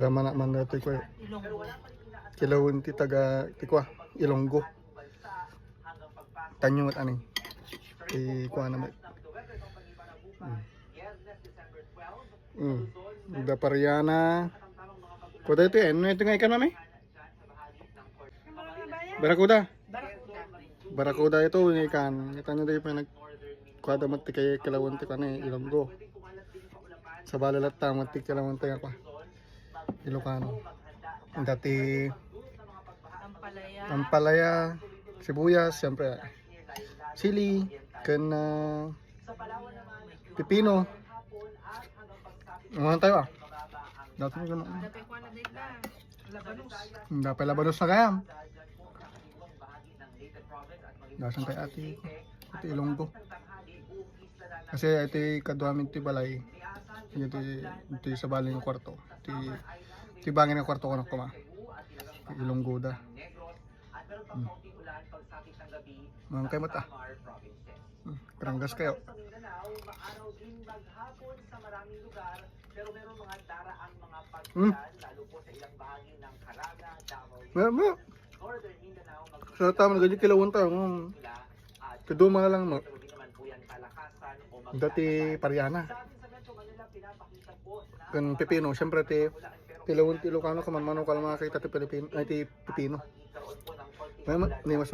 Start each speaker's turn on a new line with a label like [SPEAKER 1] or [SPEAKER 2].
[SPEAKER 1] Rama na man natin ko kilawin ti taga ti kwa Ilonggo. Tanyong at ani. Ti kwa na may. Mm. Mm. Da Pariana. Kuda ito eh. Ano ito nga ikan mami? Barakuda.
[SPEAKER 2] Barakuda.
[SPEAKER 1] Ito yung ikan. Kita nyo dahil pa nag kuada mati kay kilawin ti kwa ni Ilonggo. Sa balalat ta mati kilawin ti kwa. Ilocano. Dati
[SPEAKER 2] Ampalaya.
[SPEAKER 1] Ampalaya, sibuyas, siyempre sili, kan uh, pipino. Ano tayo ah? Dati
[SPEAKER 2] na na. Labanos.
[SPEAKER 1] Dapat labanos na kaya. Dasan kay ate. Ate Ilonggo. Kasi ate kaduamin ti balay. Ito ito sa baling ng kwarto. Ti ti bangin ng kwarto ko na kuma. Ti Ilonggo da. Hmm. Mga kayo mata. Hmm. Karanggas kayo. Hmm. Meron mo. Sa tama na ganyan kilawon tayo. Hmm. Kaduma na lang mo. Dati Pariana. Kan Pipino, syempre ti tilawon ti Ilocano kaman mano kala makakita ti Pilipino ay ti Pipino. May ma- ni mas